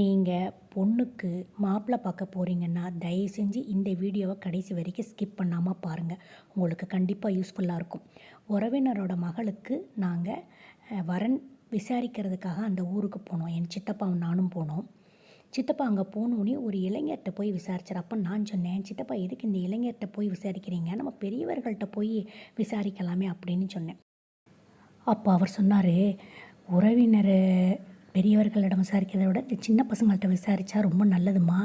நீங்கள் பொண்ணுக்கு மாப்பிள்ளை பார்க்க போகிறீங்கன்னா தயவு செஞ்சு இந்த வீடியோவை கடைசி வரைக்கும் ஸ்கிப் பண்ணாமல் பாருங்கள் உங்களுக்கு கண்டிப்பாக யூஸ்ஃபுல்லாக இருக்கும். உறவினரோட மகளுக்கு நாங்கள் வரன் விசாரிக்கிறதுக்காக அந்த ஊருக்கு போனோம். என் சித்தப்பாவும் நானும் போனோம். சித்தப்பா அங்கே போனோடனே ஒரு இளைஞர்கிட்ட போய் விசாரிச்சார். அப்போ நான் சொன்னேன் சித்தப்பா எதுக்கு இந்த இளைஞர்கிட்ட போய் விசாரிக்கிறீங்க? நம்ம பெரியவர்கள்ட்ட போய் விசாரிக்கலாமே அப்படின்னு சொன்னேன். அப்போ அவர் சொன்னார் உறவினர் பெரியவர்களிடம் விசாரிக்கிறத விட இந்த சின்ன பசங்கள்கிட்ட விசாரித்தா ரொம்ப நல்லதுமா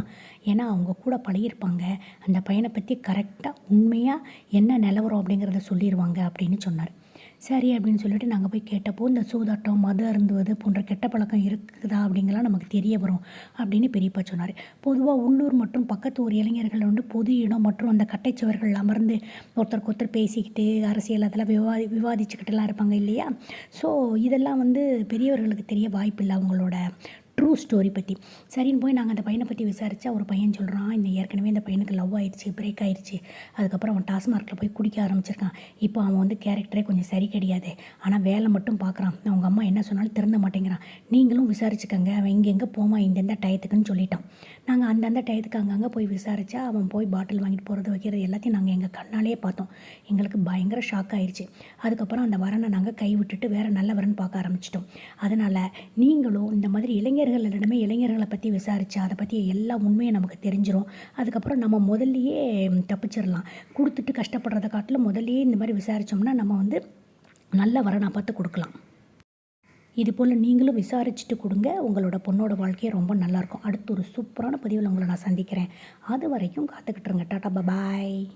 ஏன்னா அவங்க கூட பழகியிருப்பாங்க. அந்த பையனை பற்றி கரெக்டாக உண்மையாக என்ன நிலவரம் அப்படிங்கிறத சொல்லிடுவாங்க அப்படின்னு சொன்னார். சரி அப்படின்னு சொல்லிட்டு நாங்கள் போய் கேட்டப்போ இந்த சூதாட்டம் மது அருந்துவது போன்ற கெட்ட பழக்கம் இருக்குதா அப்படிங்கலாம் நமக்கு தெரிய வரும் அப்படின்னு பெரியப்பா சொன்னார். பொதுவாக உள்ளூர் மற்றும் பக்கத்து ஊர் இளைஞர்கள் வந்து பொது இடம் மற்றும் அந்த கட்டைச்சுவர்கள் அமர்ந்து ஒருத்தருக்கு ஒருத்தர் பேசிக்கிட்டு அரசியல் அதெல்லாம் விவாதி விவாதிச்சுக்கிட்டுலாம் இருப்பாங்க இல்லையா? ஸோ இதெல்லாம் வந்து பெரியவர்களுக்கு தெரிய வாய்ப்பில்லை. அவங்களோட ட்ரூ ஸ்டோரி பற்றி சரின்னு போய் நாங்கள் அந்த பையனை பற்றி விசாரித்தா ஒரு பையன் சொல்கிறான் இந்த ஏற்கனவே அந்த பையனுக்கு லவ் ஆயிடுச்சு பிரேக் ஆயிடுச்சு. அதுக்கப்புறம் அவன் டாஸ்மார்க்கில் போய் குடிக்க ஆரம்பிச்சிருக்கான். இப்போ அவன் வந்து கேரக்டரே கொஞ்சம் சரி கிடையாது. ஆனால் வேலை மட்டும் பார்க்குறான் அவங்க அம்மா என்ன சொன்னாலும் திருந்த மாட்டேங்கிறான். நீங்களும் விசாரிச்சுக்கங்க. அவன் இங்கெங்கே போவான்? இந்தெந்த டயத்துக்குன்னு சொல்லிட்டான். நாங்கள் அந்தந்த டயத்துக்கு அங்கங்கே போய் விசாரித்தா அவன் போய் பாட்டில் வாங்கிட்டு போகிறது வைக்கிறது எல்லாத்தையும் நாங்கள் எங்கள் கண்ணாலேயே பார்த்தோம். எங்களுக்கு பயங்கர ஷாக் ஆயிடுச்சு அதுக்கப்புறம் அந்த வரனை நாங்கள் கை விட்டுட்டு வேறு நல்ல வரன் பார்க்க ஆரம்பிச்சிட்டோம். அதனால் நீங்களும் இந்த மாதிரி இளைஞர் எல்லாமே இளைஞர்களை பற்றி விசாரித்து அதை பற்றி எல்லா உண்மையும் நமக்கு தெரிஞ்சிடும் அதுக்கப்புறம் நம்ம முதல்லையே தப்பிச்சிடலாம் கொடுத்துட்டு கஷ்டப்படுறத காட்டிலும் முதல்லையே இந்த மாதிரி விசாரித்தோம்னா நம்ம வந்து நல்ல வரணா பார்த்து கொடுக்கலாம். இது போல் நீங்களும் விசாரிச்சுட்டு கொடுங்க. உங்களோட பொண்ணோட வாழ்க்கையே ரொம்ப நல்லாயிருக்கும் அடுத்து ஒரு சூப்பரான பதிவில் உங்களை நான் சந்திக்கிறேன். அது வரைக்கும் காத்துக்கிட்டுருங்க டாட்டா பாய்